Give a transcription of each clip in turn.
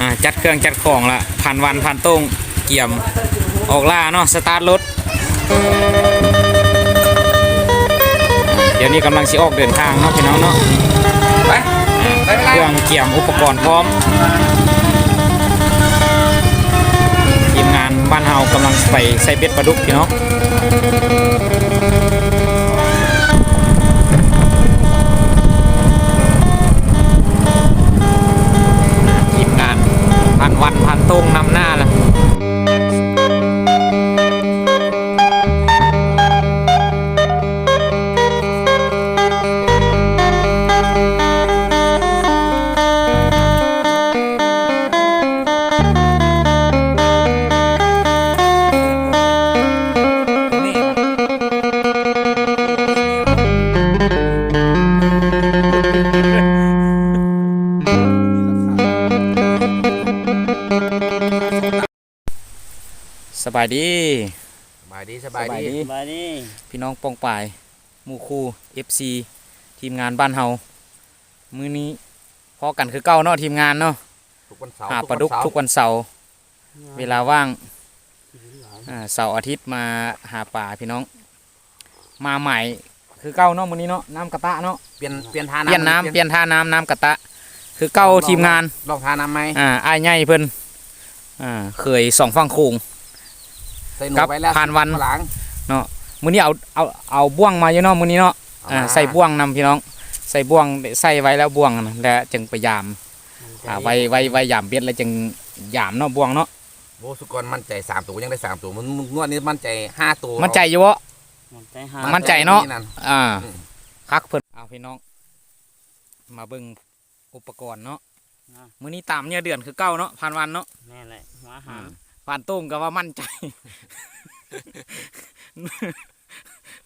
อ่าจัดเครื่องจัดของละผ่านวันผ่านต้งเกี่ยมออกล่าเนาะสตาร์ทรถเดี๋ยวนี้กำลังสิออกเดินทางเนาะพี่น้องเนาะไปเครื่องเกี่ยมอุปกรณ์พร้อมทีมงานบ้านเฮากำลังไปใส่เบ็ดปลาดุกพี่น้อง วันพันตรงนำหน้า บายดีสบายดีสบายดี บายดีพี่น้องปองปายหมู่คู่ FC ทีมงานบ้านเฮามื้อนี้พอกันคือเก่าเนาะทีมงานเนาะทุกวันเสาร์หาปลาดุกทุกวันเสาร์เวลาว่างอ่าเสาร์อาทิตย์มาหาปลาพี่น้อง มาใหม่คือเก่าเนาะมื้อนี้เนาะน้ำกระตะเนาะเปลี่ยนเปลี่ยนทาเปลี่ยนน้ำเปลี่ยนท่าน้ำน้ำกระตะ คือเก่าทีมงานลองทาน้ำไหมอ่าอ้ายใหญ่เพิ่นอ่าเคยสองฝั่งโขงใส่หนูครับไปแล้วผ่านวันข้งหลังมื้อนี้เอาเอาเอาบ่วงมาอยู่เนาะมื้อนี้เนาะอ่าใส่บ่วงนำพี่น้อง ใส่บ่วงใส่ไว้แล้วบ่วงนะแล้วจึงไปยามอ่าไว้ไว้ไว้ยามเบ็ดแล้วจึงยามเนาะบ่วงเนาะโอ้สุกรมั่นใจสามตัวยังได้สามตัวมันมันงวดนี้มั่นใจห้าตัวมันใจอยู่บ่ มันใจหามั่นใจเนาะนั่นอ่า อืมคักเพิ่นเอาพี่น้อง มาเบิ่งอุปกรณ์เนาะมื้อนี้ตามเนี่ยเดือนคือเก่าเนาะผ่านวันเนาะ แม่นแหละหัวอาหาร ผ่านตุ้มก็ว่ามั่นใจ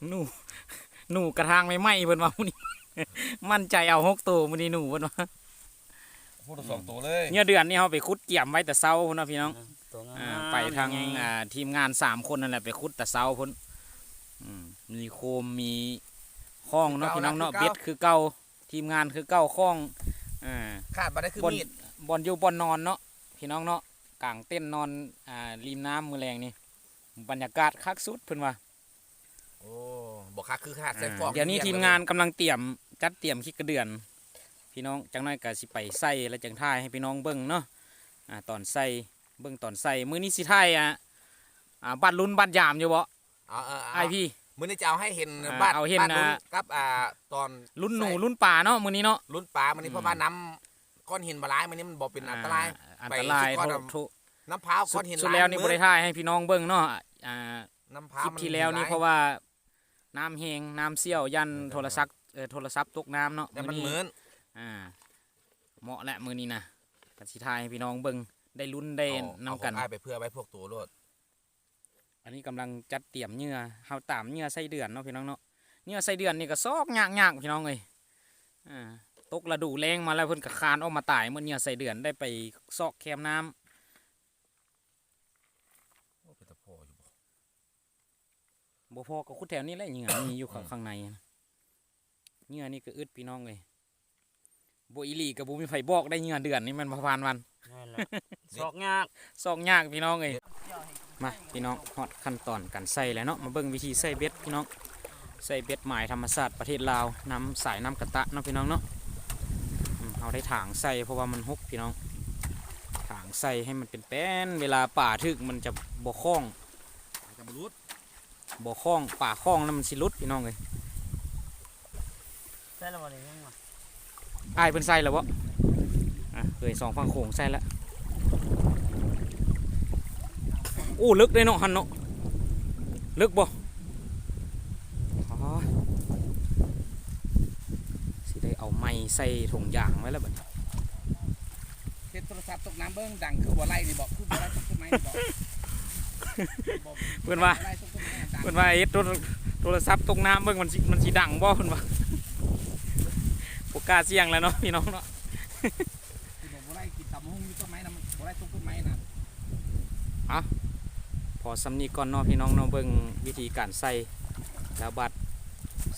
หนูหนูกระทางไม่ไหม้เพิ่นว่ามื้อนี้ มั่นใจเอาหกตัวมื้อนี้หนูเพิ่นว่าพูดสองตัวเลยเนี่ยเดือนนี้เฮาไปคุดเกี่ยมไว้แต่เช้าพุ่นนะพี่น้องตัวงามอ่าไปทางอ่าทีมงานสามคนนั่นแหละไปคุดแต่เช้าพุ่นอืมมีโคมมีข้องเนาะพี่น้องเนาะเบ็ดคือเก่าทีมงานคือเก่าข้องอ่าขาดมาได้คือบนมีด บอลอยู่บอลนอนเนาะพี่น้องเนาะ กลางเต้นท์นอนอ่าริมน้ำมือแรงนี่บรรยากาศคักสุดเพิ่นว่าโอ้บอกขาดคือขาดใส่ฟองเดี๋ยวนี้ทีมงานกำลังเตรียมจัดเตรียมคิดกระเดือน พี่น้องจังน้อยก็สิไปใส่แล้วจังท่ายให้พี่น้องเบิ่งเนาะอ่าตอนใส่เบิ่งตอนใส่มื้อนี้สิท่ายอะอ่าบัดลุ้นบัดยามอยู่บ่เอาเออไอายพี่มื้อนี้จะเอาให้เห็นอ่าบ้านเอาเห็นบ้านลุ้นอ่ากับอ่าตอนลุ้นหนูใส่ลุ้นป่าเนาะมื้อนี้เนาะลุ้นปลามันนี้อืมเพราะว่าน้ำก้อนหินบาลายมันนี้มันบอกเป็นอันตรายอันตรายไปสุดก้อ นโทดำโทน้ำพร้าวสุก้อดนหินสุดลายแล้วนี่มืบ่อได้ท่ายให้พี่น้องเบิ่งเนาะอ่าน้ำพคร้าวลิปมันที่แล้วนี่หลยเพราะว่าน้ำแหงน้ำเซี่ยวยันโทรศัพท์เอ่อโทรศัพท์ตกน้ำเนาะแต่มันอเหมือนอ่าเหมาะแหละมือนี้นะกันสิทายให้พี่น้องเบิ่งได้ลุ้นได้เอานำกันเอาของอ้ายไปเพื่อไว้พวกตัวรถอันนี้กำลังจัดเตรียมเหงื่อเฮาตามเหงื่อไส้เดือนเนาะพี่น้องเนาะเหงื่อไส้เดือนนี่ก็ซอกยากยากๆพี่น้องเอ้ยอ่าตกฤดูแรงมาแล้วเพิ่นก็คานออกมาตายเมื่อเหงื่อไส้เดือนได้ไปซอกแคมน้ำ โอ้เป็นตะโพอยู่ บ่บ่พอก็คุดแถวนี้แหละเหงื่อมีอยู่ข้างข้างในนะเหงื่อนี่ก็อึดพี่น้องเอ้ยบ่อีหลีก็บ่มีไผบอกได้เหงื่อเดือนนี่มันบ่ผ่านวันแม่นแหละสอกยากซอกยากพี่น้องเอ้ยมาพี่น้องฮอดขั้นตอนการใส่แล้วเนาะมาเบิ่งวิธีใส่เบ็ดพี่น้องใส่เบ็ดหมายธรรมศาสตร์ประเทศลาวนำสายน้ำกระตะเนาะพี่น้องเนาะอืมเอาได้ถางใส่เพราะว่ามันหกพี่น้องถางใส่ให้มันเป็นแป้นเวลาป่าทึกมันจะบ่คล้องจะบรุษ บ่คล้องป่าคล้องแล้วมันสิหลุดพี่น้องเอ้ยใช่แล้วบ่ได้ยังวะอ้ายเพิ่นใส่แล้วบ่อะเคยสองฝั่งโขงใส่แล้วโอ้ลึกเลยเนาะหันเนาะลึกบ่อ๋อสิได้เอาไม้ใส่ถุงยางไว้แล้วบัดนี้เห็นโทรศัพท์ตกน้ำเบิ้งดังคือบ่ไล่นี่บอกคือบ่ไล่ตกต้นไม้นี่บอกบอก เพิ่นว่าบ่ไล่ตกต้นไม้ดังเพิ่นว่าเฮ็ดโทรโทรศัพท์ตกน้ำเบิ่งมันสิมันสิดังบ่เพิ่นว่าบ่กล้าเสี่ยงแล้วเนาะพี่น้องเนาะคือบอกบ่ไล่กินตำหุ่งอยู่ต้นไม้นะมันบ่ไล่ตกต้นไม้นะพอสำนีก่อนเนาะพี่น้องเนาะเบิ่งวิธีการใส่แล้วบัด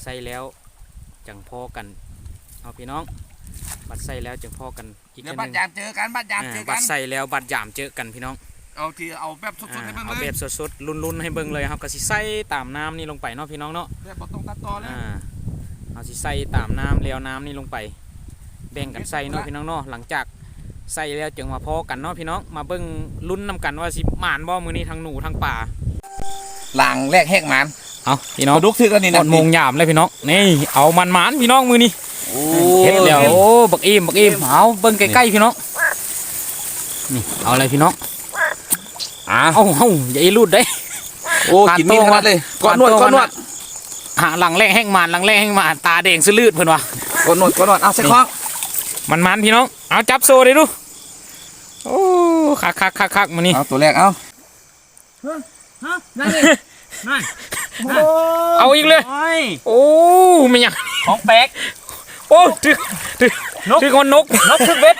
ใส่แล้วจังพอกันเอาพี่น้อง บัดใส่แล้วจึงพอกันอีกเดี๋ยวเทื่อบัหดนึงยามเจอกันบัดยามอ่าเจอบักัดนใส่แล้วบัดยามเจอกันพี่น้อง เอาที่เอาแบบสอ่าดๆให้เบิ่งเอาเลแบยบสดๆลุ้นๆให้เบิ่งเลยครับก็สิใส่ตามน้ำนี่ลงไปเนาะพี่น้องเนาะ แบบบ่ต้องตัดต่อเลยอ่าเอาสิใส่ตามน้ำเลี้ยวน้ำนี่ลงไป แบ่งกันใส่เนาะพี่น้องเนาะหลังจากใส่แล้วจึงมาพอกันเนาะพี่น้องมาเบิ่งลุ้นนำกันว่าสิหมานบ่มื้อนี้ทั้งหนูทั้งป่าหลังแรกแหกมันเอาพี่น้องมาดุกทึกแล้วนี่หมนะดโมงยามเลยพี่น้องนี่เอามันหมานพี่น้องมื้อนี้โอ้เฮ็ดแล้วโอ้บักอิ่มบักอิ่มเอาเบิ่งใกล้ๆพี่น้องนี่เอาอะไรพี่น้อง อ่าเอาเฮาอย่าอีรูดเด้ โอ้กินมีดขนาดเลยก้อนนวดก้อนนวดหาหลังแรกแห้งหมานหลังแรกแห้งหมานตาแดงซื้อลืดเพิ่นว่าก้อนนวดก้อนนวดเอาใส่คล้องมันมันพี่น้อง เอาจับโซ่เลยดู โอ้คักคักคักคักมานี่เอาตัวแรกเอานั่นนี่นั่นเอาอีกเลยโอ้ยโอ้ไม่ยังของแปลกโอ้ถือถือนกถือคนนก นกคือเบ็ด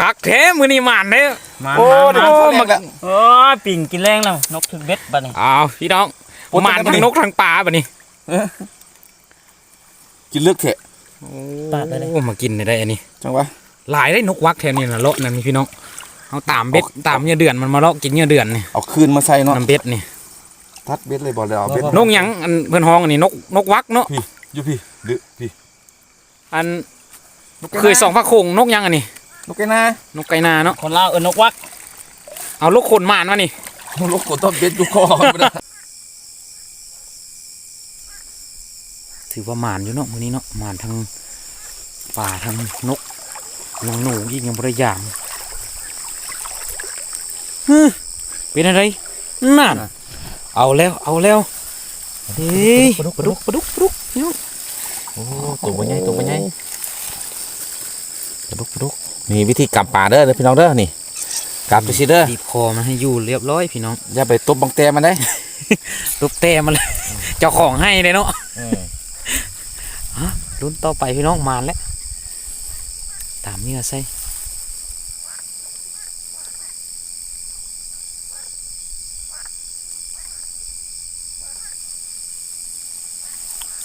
คักแท้มือนี่หมานเด้อมาโอ้มาโหมามาโอ้ยปิ่งกินแรงแล้วนกคือเบ็ดบัดนี้เอาพี่น้องหมานทั้งนกทั้งปลาแบบนี้กินเลือกเถอะโอ้มากินได้อันนี้จังวะหลายได้นกวักแถวนี้นะเลาะนั่นนี่พี่น้องเอาตามเบ็ดตามเหงื่อเดือนมันมาเลาะกินเหงื่อเดือนนี่เอาคืนมาใส่เนาะน้ำเบ็ดนี่ทัดเบ็ดเลยบ่แล้วเอาเบ็ดนกหยังอันเพื่อนห้องอันนี้นกนกวักเนาะพี่อยู่พี่ดื้อพี่อันนกเคยส่องพระโคงนกหยังอันนี้ นกแกนานกไก่นาเนาะคนลาวเอิ้นนกวัก เอาลูกขนหมานมานี่นกกดต้นเบ็ดอยู่คอไม่ได้ถือว่าหมานอยู่เนาะมื้อนี้เนาะหมานทั้งป่าทั้งนกยังหนูอีกยังบริยามฮึเป็นอะไรนั่นเอาแล้วเอาแล้วเฮ้ยปลาดุกปลาดุกปลาดุกพี่น้องโอ้ตัวบ่ใหญ่ตัวบ่ใหญ่ปลาดุกปลาดุก นี่วิธีกำปลาเด้อเด้อพี่น้องเด้อนี่กำไปสิเด้อดีบคอมันให้อยู่เรียบร้อยพี่น้องอย่าไปตบบังแตมันได้ลูกเต้มาเลยเจ้าของให้เลยเนาะรุ่นต่อไปพี่น้องหมานแล้วตามเนื้อใส่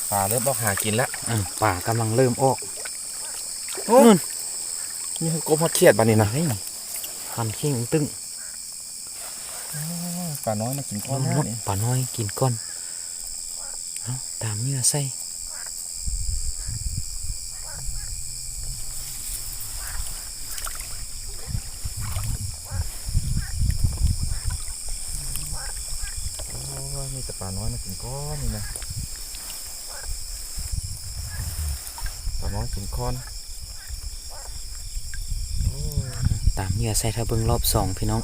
ปลาเริ่มออกหากินแล้วอะป่ากำลังเริ่มออกนี่คื อกบฮอดเครียดบานี่นะเฮ้ยหันขี้งตึ้งปลาน้อยมากินก้อนมดป่าน้อยกินก้อนเอาตามเนื้อใส่มีแต่ปลาน้อยมากินก้อนนี่นะปลาน้อยกินก้อน ตามเนื้อใส่ถ้าเบิ่งรอบสองพี่น้อง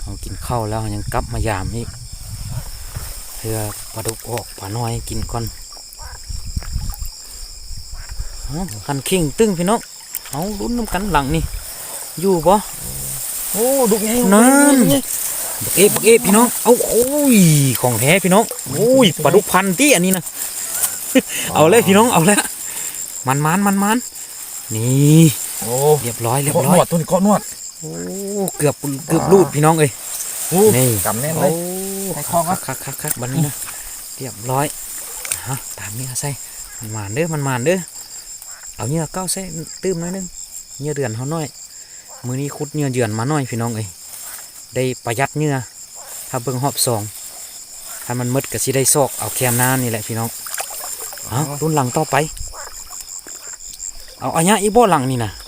เขากินข้าวแล้วเขายังกลับมายามอีกเพื่อปลาดุกออกป่าน้อยกินก้อนเอาหันขี้งตึ้งพี่น้องเอาลุ้นน้ำกันหลังนี่อยู่ปะโอ้ดุกไงนั่นบักเอฟบักเอฟพี่น้องเอาโอ้ยของแท้พี่น้องโอ้ยปลาดุกพันที่อันนี้นะเอาเลยพี่น้องเอาแล้วมันมันมันมันนี่ โอ้เรียบร้อยเรียบเกาะร้นอยวดตัวนี้เกาะนวดโอ้เกือบเกือบรูดพี่น้องเอ้ยโอ้นี่กำแน่นเลโอ้ยให้คล้องครัคับกคักคักคักบันนี้นะเรียบร้อยฮะตามนี้ใส่มันมานเด้อมันมานเด้อเอาเนื้อเก้าใส่ตื้มหน่อยนึงเนื้อเดือนเขาน้อยมือนี้คุดเนื้อเดือนมาหน่อยพี่น้องเอ้ยได้ประหยัดเนื้อถ้าเบิ่งหอบสองถ้ามันมืดก็สิได้ซอกเอาแคมน้ำนี่แหละพี่น้องเอารุ่นหลังต่อไป เอาอันนี้อีกบ่หลังนี่นะโอ้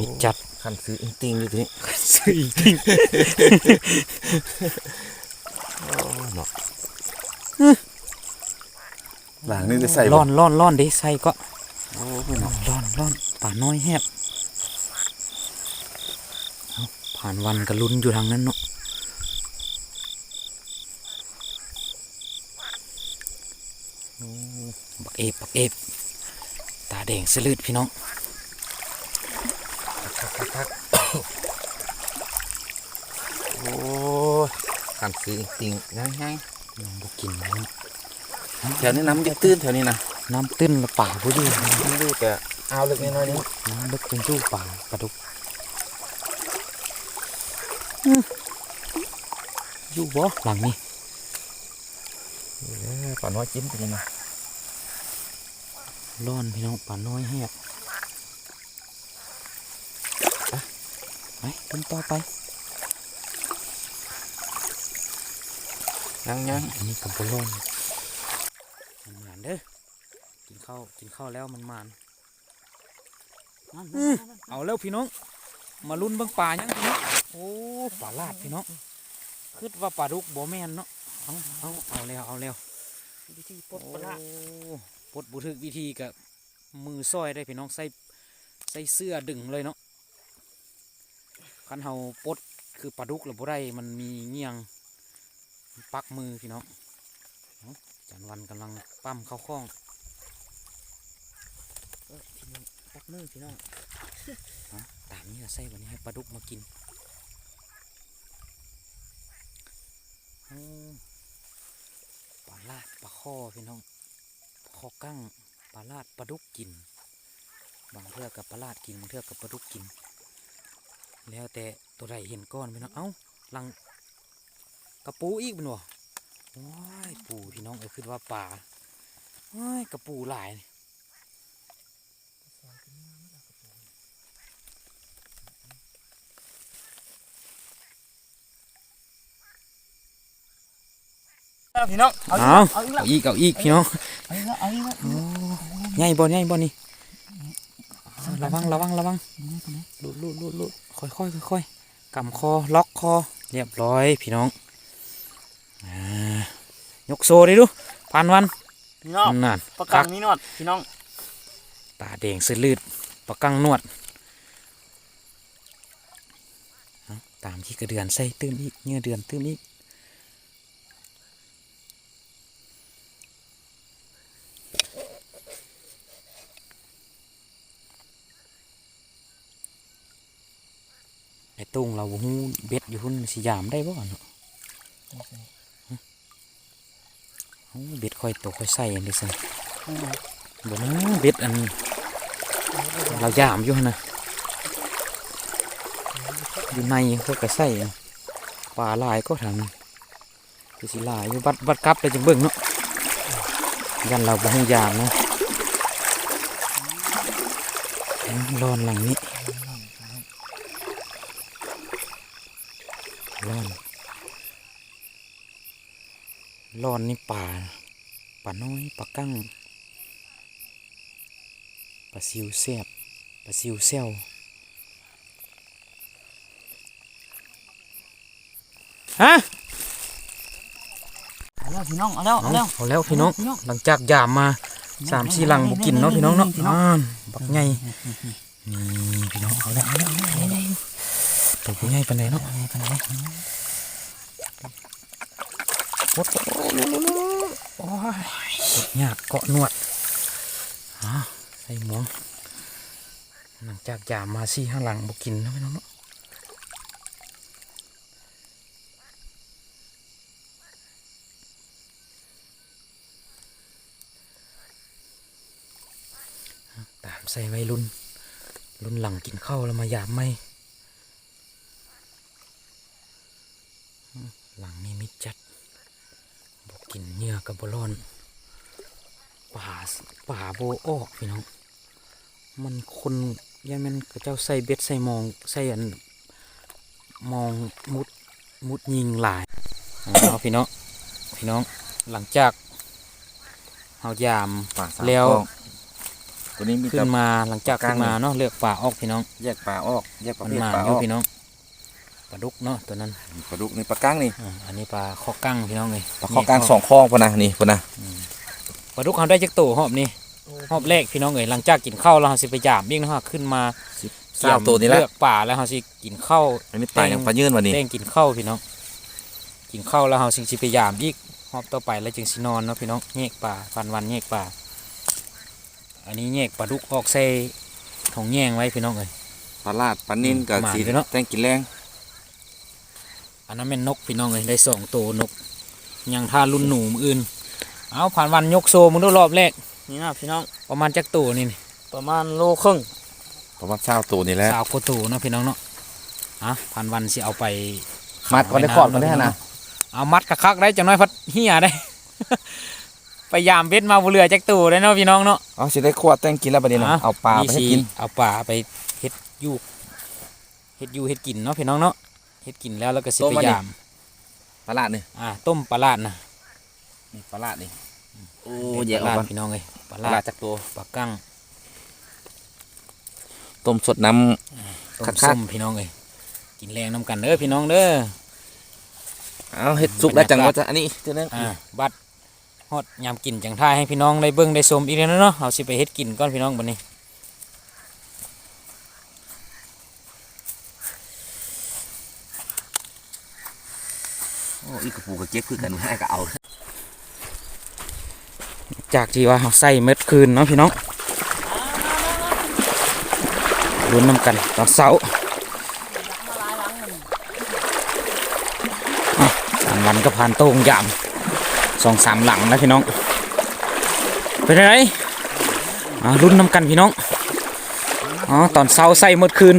มีจัดคันซื้ออิงติงอยู่ทีนี้ซื้ออีกทิ้งหลังนี่ได้ใส่ร้อนร้อนร้อนเด้ใส่ก็โอ้พี่น้องร้อนร้อนป่าน้อยแฮบเอาผ่านวันก็ลุ้นอยู่ทางนั้นเนาะบักเอฟบักเอฟตาแดงสลืดพี่น้อง โอ้คันซื้ออิงติงง่ายน้องบกินนะๆแถวนี้น้ำมันจะตื้นแถวนี้นะน้ำตื้นละป่าผู้ดีมันดูแต่เอาเล็กน้อยๆนี่น้ำลึกเป็นจู้ป่าปลาดุกอยู่บ่หลังนี้เอ้ยปลาน้อยจิ้มตัวนี้นะร้อนพี่น้องป่าน้อยแหบไไปขึ้นต่อไปยังยังอันนี้กับบร้อนมันหมานเด้อกินข้าวกินข้าวแล้วมันหมานเอาแล้วพี่น้อง มาลุ้นเบิ่งป่ายังพี่น้องโอ้ป่าลาดพี่น้องคิดว่าป่าดุกบ่แม่นเนาะเอาเอาเอาแล้วเอาแล้ววิธีปลดปลาโอ้ปลดบุทึกวิธีกับมือซอยได้พี่น้องใส่ใส่เสื้อดึงเลยเนาะ คันเฮาปลดคือปลาดุกหรือบ่ได้มันมีเงียงปักมือพี่น้องเอาจันวันกำลังปั้มเข้าคล้องเอ้ยพี่น้องปักมือพี่น้องตามนี้ก็ใส่วันนี้ให้ปลาดุกมากินโอ้ปลาลาดปลาข้อพี่น้องปลาข้อกั้งปลาลาดปลาดุกกิน บางเทื่อกับปลาลาดกินบางเทื่อกับปลาดุกกิน แล้วแต่ตัวใดเห็นก้อนพี่น้องเอ้าลังกระปูอีกเป็นวะว้ายปูพี่น้องเอ้ยคือว่าป่าว้ายกระปูหลายนี่เอาพี่น้องเอาเอาเอาอีกแล้วเอาอีกเอาอีกพี่น้องเอาอีกแล้วเอาอีกแล้วโอ้ใหญ่บ่ใหญ่บ่นี่ ระวังระวังระวังลุดลุดลุดลุดค่อยค่อยค่อยค่อยกำคอล็อกคอเรียบร้อยพี่น้องอ่ายกโซ่ดิดูพันวันพี่น้องนั่นประกันมีนวดพี่น้องตาแดงสลืดปากกังนวดเอาตามที่กระเดือนใส่ตื้มอีกเนื้อเดือนตื้มอีก ไอ้ตุ้งเราหูเบ็ดอยู่หุ่นสิยามได้บ่เนาะโอ้เบ็ดค่อยโตค่อยใส่อันนี้สิบ่นะเบ็ดอันนี้เรายามอยู่หั่นนะอยู่ในเขาก็ใส่ปลาลายก็ทำคือสิลายอยู่บัดบัดกลับไปจังเบิ่งเนาะยันเราบ่ให้ยามนะอืมร้อนหลังนี้ ร้อนร้อนนี่ป่า ป่าน้อยป่ากั้งปลาซิวแซบปลาซิวเซลฮะเอาแล้วพี่น้องเอาแล้วเอาเอาแล้วเอาแล้วพี่น้องพี่น้องหลังจากยามมาสามสี่หลังบุกินเนาะพี่น้องเนาะพี่น้องอ่านบักใหญ่นี่พี่น้องเอาแล้วเอาแล้วเอาแล้วเอาแล้ว ตัวผู้ใหญ่ปานใดเนาะไปไหนโอ้โหโอ้ยกยากเกาะนวดอ่าใส่หมวงหลังจากยามมาสี่ห้างหลังบกินเนาะพี่น้องเนาะตามใส่วัยรุ่น รุ่นหลังกินข้าวแล้วมายามไม่อืม หลังนี่มิดจัดบอกกินเหงื่อกับบร้อนป่าสป่าโบออกพี่น้อง มันคนยายแมันกระเจ้าใส่เบ็ดใส่มองใส่อันมองมุดมุดยิงหลายเอาพี่น้องพี่น้องหลังจากเฮายามป่าสามแล้วคลองตัวนี้มีขึ้แต่นมาหลังจากกลาขึ้งนมาเนาะเลือกป่าออกพี่น้อง แยกปลาออกแยกประมันเภทมาปลาออยู่อกพี่น้องป ลาดุกเนาะตัวนั้นปลาดุกนี่ปลาก้างนี่อ่าอันนี้ปลาข้อกั้งพี่น้องเลยปลาข้อกลางสองคลองพอนะนี่พอนะปลาดุกเขาได้จักตัวหอบนี่หอบแรกพี่น้องเอ้ยหลังจากกินข้าวแล้วเราสิไปยามยิ่งนะฮะขึ้นมาเศร้าตัวนี้แหละเลือกป่าแล้วเราสิกินข้าวอันนี้ปลาอย่างปลายื่นวันนี้เต้งกินข้าวพี่น้อง กินข้าวแล้วเราสิสิไปยามอีกหอบต่อไปแล้วจึงสินอนเนาะพี่น้องแยกป่าฟันวันแยกป่า อันนี้แยกปลาดุกออกใส่ถุงแยงไว้พี่น้องเอ้ยปลาลาดปลานิ่นกับหมาสีด้วยเนอะแตงกินแรง อันนั้นเป็นนกพี่น้องเลยได้สองตัวนกยังท่ารุ่นหนูมืออื่น เอาผ่านวันยกโซมึงดูรอบแรกนี่นะพี่น้องประมาณจักตัวนี่นี่ประมาณโลครึ่งประมาณเศร้าตัวนี่แหละสาวกว่าตัวเนาะพี่น้องเนาะอะผ่านวันสิเอาไปมัดก่อนได้ขอบกันได้นะเอามัดคักๆได้จังน้อยพัดเฮียได้ไปไปยามเบ็ดมาบ่เหลือจักตู่เลยเนาะพี่น้องเนาะเอาสิได้ขวดแต่งกินแล้วบัดนี้นะอะเอาปลาไปให้สิกินเอาปลาไปเฮ็ดอยู่เฮ็ดอยู่เฮ็ดกินเนาะพี่น้องเนาะ เฮ็ดกินแล้วแล้วก็สิไปยามปลาลาดนี่อ่าต้มปลาลาดนะนี่ปลาลาดนี่โอ้เฮ็ดแยกปอลาอกลาก่อนดพี่น้องเอ้ยปลาปลาลาลาดดจากตัวปลากั้งต้มสดน้ ต้มคักๆส้มพี่น้องเอ้ยกินแรงน้ำกันเด้อพี่น้องเด้อำเอาเฮ็ดสุกแล้วจังว่าจะอันนี้เท่านั้นอ่าบัดฮอดยามกินจังท่ายให้พี่น้องได้เบิ่งได้ชมอีกแล้วเนาะเอาสิไปเฮ็ดกินก่อนพี่น้องบัดนี้ โอ้ อีกระปูกระเก็บคือกันให้ก็เอา จากที่ว่าเราใส่เม็ดคืนเนาะพี่น้องรุ้นน้ำกันตอนเสาอะสามวันก็ผ่านโต้งยามสองสามหลังแล้วพี่น้อง เป็นไงรุ้นน้ำกันพี่น้อง อ๋อตอนเสาใส่เม็ดคืน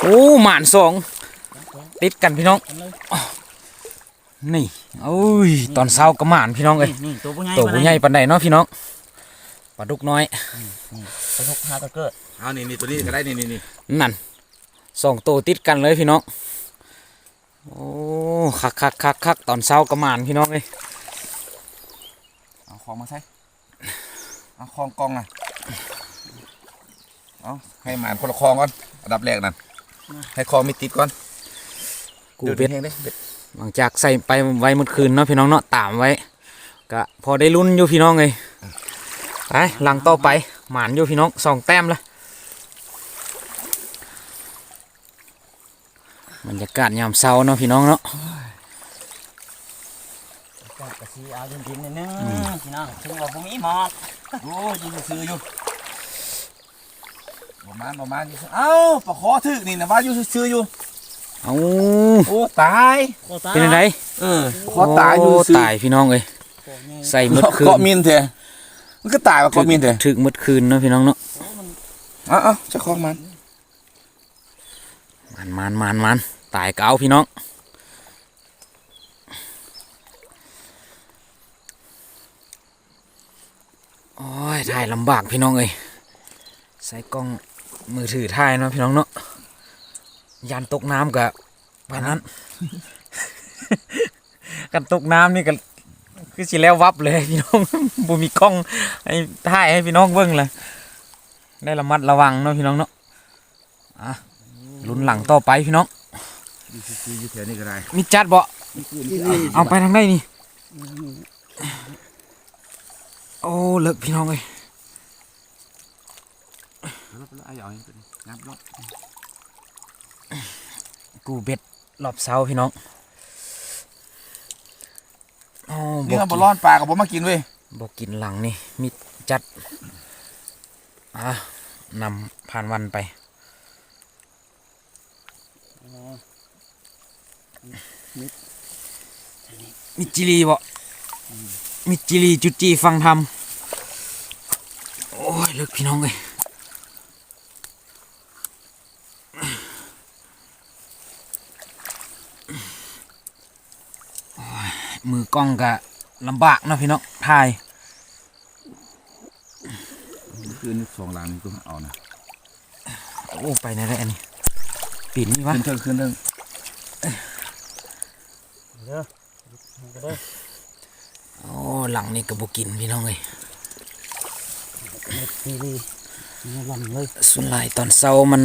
โอ้หมานสองติดกันพี่น้อง นี่โอ้ยตอนเสาร์ก็หมานพี่น้องเอ้ยนี่ตัวผู้ใหญ่ตัวผู้ใหญ่ปานใดเนาะพี่น้องปลาดุกน้อยปลาดุกหาตะเกิดเอานี่นี่ตัวนี้ก็ได้นี่นี่นี่นั่นสองตัวติดกันเลยพี่น้องโอ้คักคักคักคักตอนเช้ากระมานพี่น้องเลยเอาของมาใส่เอาคองกองน่ะเอาให้หมานคนละคองก่อนอันดับแรกนั่นให้คองไม่ติดก่อนกูเบ็ดแห้งเด้เบ็ด หลังจากใส่ไปไว้เมื่อคืนเนาะพี่น้องเนาะตามไว้ก็พอได้ลุ้นอยู่พี่น้องเลยไปหลังต่อไปหมานอยู่พี่น้องสองแต้มละบรรยากาศยามเช้าเนาะพี่น้องเนาะกระชีเอาดินดินนิดนึงพี่น้องถึงว่าบ่มีหมอกโอ้ยอยื้ออยู่ประมาณประมาณอยู่เอ้าปลาคอถึกนี่นะว่าอยู่ซื้ออยู่ เอาโอ้ตายโคตรเป็นอะไรเออคอตายอยู่ซื้อตายพี่น้องเลยใส่เมื่อคืนเกาะมินเถอะมันก็ตายว่าเกาะมินเถอะถึกเมื่อคืนเนาะพี่น้องเนาะเอ้าเอ้าเจะคล้าของมันมันมันมันมันตายเก่าพี่น้องโอ้ยถ่ายลำบากพี่น้องเอ้ยใส่กล้องมือถือถ่ายเนาะพี่น้องเนาะ ยันตกน้ำกับปานนั้น กันตกน้ำนี่ก็คือสิแล้ววับเลยพี่น้องบ่มีกล้องให้ถ่ายให้พี่น้องเบิ่งเลยได้ระมัดระวังเนาะพี่น้องเนาะอะลุ้นหลังต่อไปพี่น้องอยู่แถวนี้ก็ได้มีจัดบ่เอาไปทางไหนนี่โอ้เลิกพี่น้องเลย กูเบ็ดรอบเสาพี่น้องโอ้นี่บเรากบ่กินร้อนปลากับบ่มากินเว้ยบอกกินหลังนี่มีจัดอะนำผ่านวันไปมิจิรีบ่มิจิรีจุจีฟังทำโอ้ยเลิกพี่น้องเลยโอ้ย มือกล้องก็ลำบากเนาะพี่น้องถ่ายคืนสองหลังนี่ก็เอานะโอ้ไปไหนได้อันนี้ปิ่นนี่วะขึ้นเทิงขึ้นเทิงเด้อเด้อโอ้หลังนี่ก็บ่กินพี่น้องเลยทีวีนี่ลำเลยส่วนหลายตอนเช้ามัน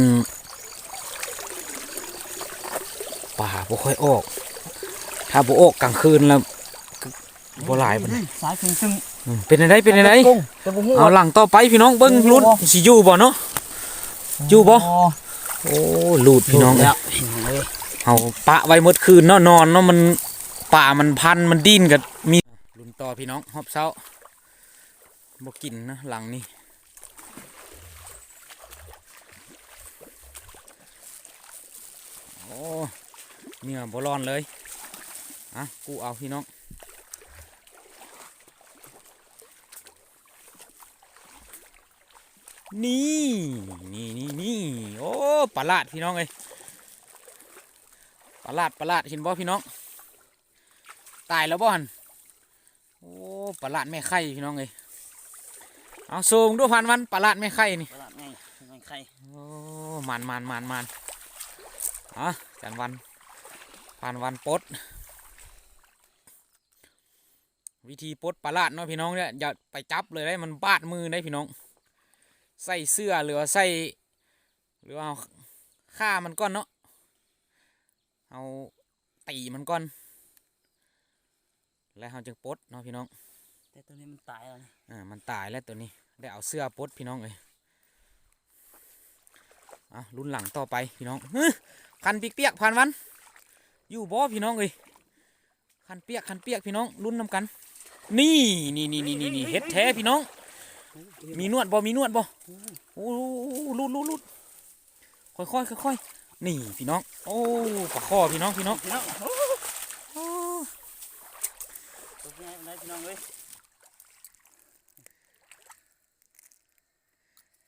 ป่าบ่ค่อยออก ถ้าบ่ออกกลางคืนแล้วก็บ่หลายปานใดสายซึ่งซึ่งอืมเป็นอะไรเป็นอะไรกุ้งแต่บ่ฮู้เอาหลังต่อไปพี่น้องเบิ้งโอ้โหลุ้นสิอยู่บ่เนาะอยู่บ่โอ้โอ้ลูดพี่น้องแล้เอ้ยวพี่น้องเอ้ยเอาปะไว้หมดคืนเนาะนอนเนาะมันป่ามันพันมันดิ้นกับมีลุ้นต่อพี่น้องฮอบเช้าบ่กินนะหลังนี่โอ้ เนี่ยบ่ร้อนเลยอะกูเอาพี่น้องนี่นี่นี่นี่โอ้ปลาลาดพี่น้องเอ้ยปลาลาดปลาลาดเห็นบ่พี่น้อง ตายแล้วบ่หันโอ้ปลาลาดแม่ไข่พี่น้องเอ้ยเอาสูงดูพันวันปลาลาดแม่ไข่นี่ตลาดไงไงไข่โอ้มันมันมันมันอะจันวัน ผ่านวันปลดวิธีปลดปลาลาดเนาะพี่น้องเนี่ยอย่าไปจับเลยได้มันบาดมือได้พี่น้อง ใส่เสื้อหรือว่าใส่หรือว่าเอาฆ่ามันก่อนเนาะเอาตีมันก่อน แล้วเราจึงปลดเนาะพี่น้อง แต่ตัวนี้มันตายแล้วนี่อ่ามันตายแล้วตัวนี้ได้เอาเสื้อปลดพี่น้องเลยอะรุ่นหลังต่อไปพี่น้องฮึคันเปียกๆผ่านวัน อยู่บ่พี่น้องเลยคันเปียกคันเปียกพี่น้องรุ่นนำกัน นี่นี่นี่นี่นี่นี่เฮ็ดแท้พี่น้อง มีนวดบ่มีนวดบ่โอ้ลุดลุดลุดค่อยค่อยค่อยค่อยนี่พี่น้อง โอ้ปลาคอพี่น้องพี่น้องพี่น้องโอ้ตัวใหญ่ไหนพี่น้องเว้ย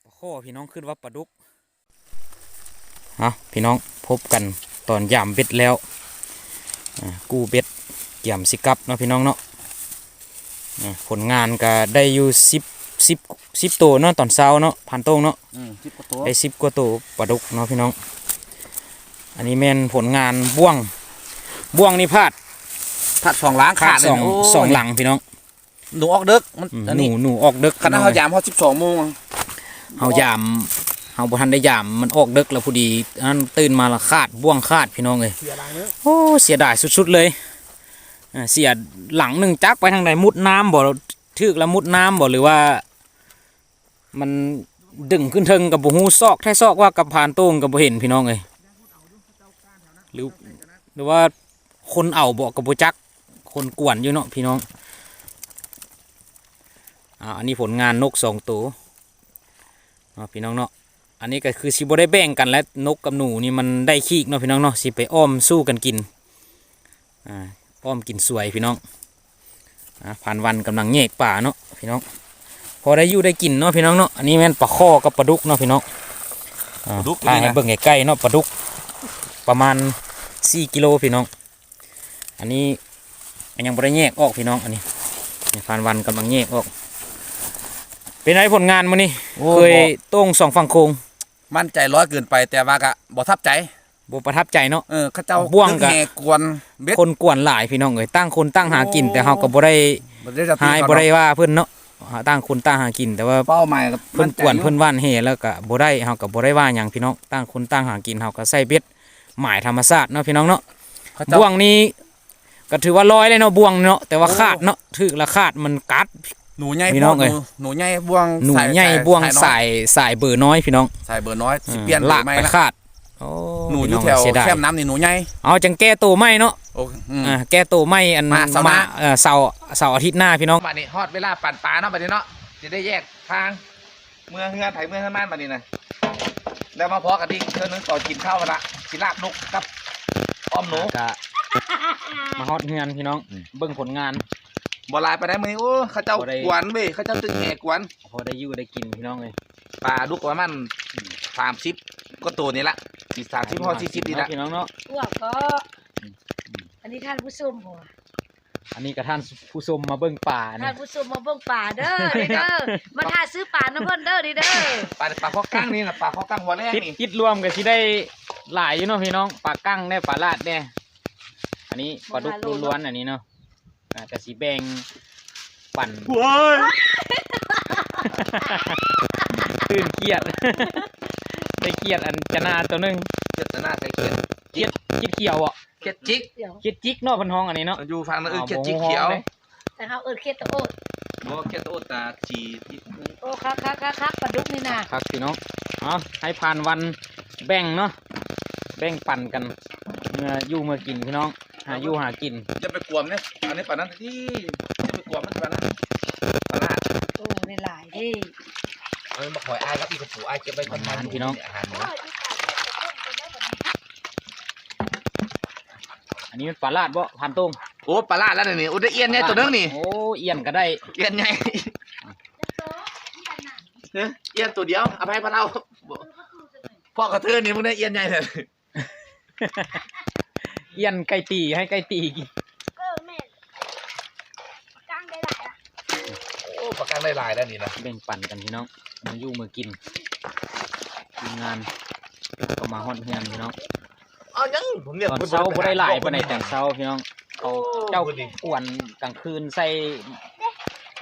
ปลาคอพี่น้องขึ้นว่าปลาดุกเอาพี่น้องพบกันตอนยามเบ็ดแล้ว กู้เบ็ดยามสิกลับเนาะพี่น้องเนาะอ่าผลงานก็ได้อยู่สิบสิบสิบตัวเนาะตอนเช้าเนาะพันโต้งเนาะอืมจิบกระตัวได้สิบกว่าตัวปลาดุกเนาะพี่น้อง อันนี้แม่นผลงานบ่วงบ่วงนี่พลาดถัดสองล้างขาขาดดเลยสองโยสองหลังพี่น้องหนูออกเด็กมันอืมอันหนูนี้หนูออกเดึกคณะเขายามเขาสิบสองโมงเฮายาม เฮาบ่ทันได้ยามมันออกเดึกแล้วพอดีอันนั้นตื่นมาและขาดบ่วงขาดพี่น้องเลยเสียดายเนอะโอ้เสียดายสุดๆเลยอ่าเสียหลังหนึ่งจักไปทางใดมุดน้ำบ่ทึกแล้วมุดน้ำบ่หรือว่า มันดึงขึ้นเทิงกับบ่ฮู้ซอกแท้ซอกว่ากับผ่านโต้งกับบ่เห็นพี่น้องเลยหรือหรือว่าคนเอาบ่กับบ่จัก คนกวนอยู่เนาะพี่น้องอ่าอันนี้ผลงานนกสองตัวเนาะพี่น้องเนาะ อันนี้ก็คือสิบ่ได้แบ่งกันและนกกับหนูนี่มันได้ขี้เนาะพี่น้องเนาะสิไปอ้อมสู้กันกินอ่าอ้อมกินสวยพี่น้องอ่าผ่านวันกำลังแยกป่าเนาะพี่น้อง พอได้อยู่ได้กินเนาะพี่น้องเนาะอันนี้แม่นปลาข้อกับปลาดุกเนาะพี่น้องอ่าถ่ายให้เบิ่งใกล้ๆเนาะปลาดุกประมาณ4กิโลพี่น้อง อันนี้ยังบ่ได้แยกออกพี่น้องอันนี้นี่ผ่านวันกำลังแยกออก เป็นไงผลงานมื้อนี้โอ้เคยบ่โต้งสองฝั่งโค้ง มั่นใจร้อยเกินไปแต่ว่ากะบ่ทับใจบ่ประทับใจเนาะ เออเข้าเจ้าบ่วงกะ แห่กวนเบ็ด คนกวนหลายพี่น้องเอ้ยตั้งคนตั้งหากินโอ้แต่เฮาก็บ่ได้บ่ได้จะตีหายเขาบ่ได้ว่าเพิ่นเนาะหาตั้งคนตั้งหากิน แต่ว่าเป้าหมายกับเพิ่นกวนเพิ่นว่านแห่แล้วก็บ่ได้เฮาก็บ่ได้ว่าหยังพี่น้องตั้งคนตั้งหากินเฮาก็ใส่เบ็ดหมายธรรมชาติเนาะพี่น้องเนาะ เขาเจ้า บ่วงนี้ก็ถือว่าลอยเลยเนาะบ่วงเนาะแต่ว่าโอ้ขาดเนาะถึกละขาดมันกัดห นูใหญ่พี่น้องพเอ้ยหหนูใหญ่บ่วงหนูสายใหญ่สายบ่วงน้อยสายสายเบอร์น้อยพี่น้องสายเบอร์น้อยสิเปลี่ยนลากไม่ไปละขาดโอ้หนูอพี่ยู่งแถวเสียดายแคมน้ำนี่หนูใหญ่เอาจังแก้ตัวไม่เนาะโอ้อืมอ่าแก้ตัวไม่อันมาเสาร์หน้าเอ่อเสาร์เสาร์อาทิตย์หน้าพี่น้องบัดนี้ฮอดเวลาปั่นปลาเนาะบัดนี้เนาะจะได้แยกทางเมืองเฮือนไถเมืองเฮือนบ้านบัดนี้นะแล้วมาพอกันที่เทื่อนึงต่อกินข้าวกันละสิลาบนกกับอ้อมหนูก็มาฮอดเฮือนพี่น้องอืมเบิ่งผลงาน บ่หลายไปได้มื้อนี้โอ้เขาเจ้าบ่ได้กวนเว้ยเขาเจ้าตึกแห่กวนพอได้อยู่ได้กินพี่น้องเลยปลาดุกประมาณ30ก็ตัวนี้ละสิ30พอ40นี่ละพี่น้องเนาะอ้วกก็อันนี้ท่านผู้ชมหัวอันนี้กับท่านผู้ชมมาเบิ่งป่าท่านี่นผู้ชมมาเบิ่งป่าเด้อนี่เด้อมาถ่ายซื้อป่าน้ำเพิ่นเด้อนี่เด้อปลาปลาข้อกั้งนี่นะปลาข้อกั้งหัวแรกคิดนี่คิดรวมก็สิได้หลายอยู่เนาะพี่น้องปลากั้งได้ปลาลาดได้อันนี้ปลาดุกล้วนๆอันนี้เนาะ อ่าก็สิแบ่งปั่นว้ยตื่นเกียด ได้เกียดอันจะนาตัวหนึงเจ็ดหน้าใส่เขียดเกียดคิดเขียวอะเขียดจิกเดี๋ยวเกียดจิกเนาะเพันห้องอันนี้เนาะอยู่ฝั่งนั้นเอออ๋อเขียดจิกบ่ฮู้เขียวเลยแต่เขาเอิ้นเคสตะโอดบ่เขียดโอตาจีที่โอ้คักคักคักคักปลาดุกนี่น่ะครับพี่น้องเอาให้ผ่านวันแบ่งเนาะแบ่งปั่นกันเมื่ออยู่เมื่อกินพี่น้อง หาอยู่หากินจะไปกวมเนี่ยอันนี้ปลานั้นที่จะไปกวมมันปลานั้นปลาลาดโอ้ในหลายเด้เออมาขอยอายครับอีกกระปูอายเก็บไว้คนมันพี่น้องอาหารหมูอันนี้มันปลาลาดบ่พันตุ้งโอ้ปลาลาดแล้วนี่โอ้ได้เอียนเนี่ยตัวนึงนี่โอ้เอียนก็ได้เอียนไงเฮ้ยเอียนตัวเดียวเอาไปให้พวกเราพ่อกระเทือนนี่มึงได้เอียนใหญ่เลย เอียนไก่ตีให้ไก่ตีกินเออแม่กลางได้หลประกันหลายๆได้นี่นะแบ่งปันกันพี่น้องมืออยู่มือกินทีมงานก็มาฮอดเฮือนพี่น้องเอายังผมเนี่ยตอนเช้าบ่ได้หลายปานใดแต่เช้าพี่น้องเขาเจ้าพูดดิอ้วนกลางคืนใส่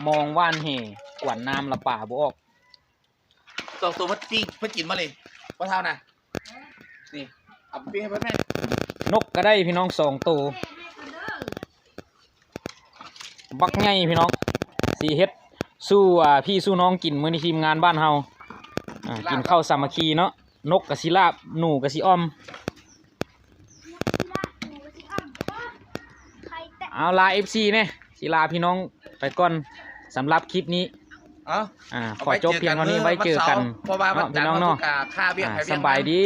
มองว่านแห่กวนน้ำละป่าบ่ออกสองตัวพัดปิ้งเพื่อกินมาเลยว่าเท่านะนี่เอาไปปิ้งให้เพื่อนแม่ นกก็ได้พี่น้องสองตัวบักไงพี่น้องสีเฮ็ดสู้อ่าพี่สู้น้องกินมื้อนี้ทีมงานบ้านเฮาอ่ากินข้าวสามัคคีเนาะนกกะสิลาบหนูกะสิอ้อมเอาลา FC เนี่ยสิลาพี่น้องไปก่อนสำหรับคลิปนี้เอ้าอ่าขอจบเพียงเท่านี้ไว้เจอกันเพราะว่าวันเนาะจัพี่นทน้องร์วันเนาะศุกร์อะค่าเบี้ยอ่าไข่สเบี้ยำบายดี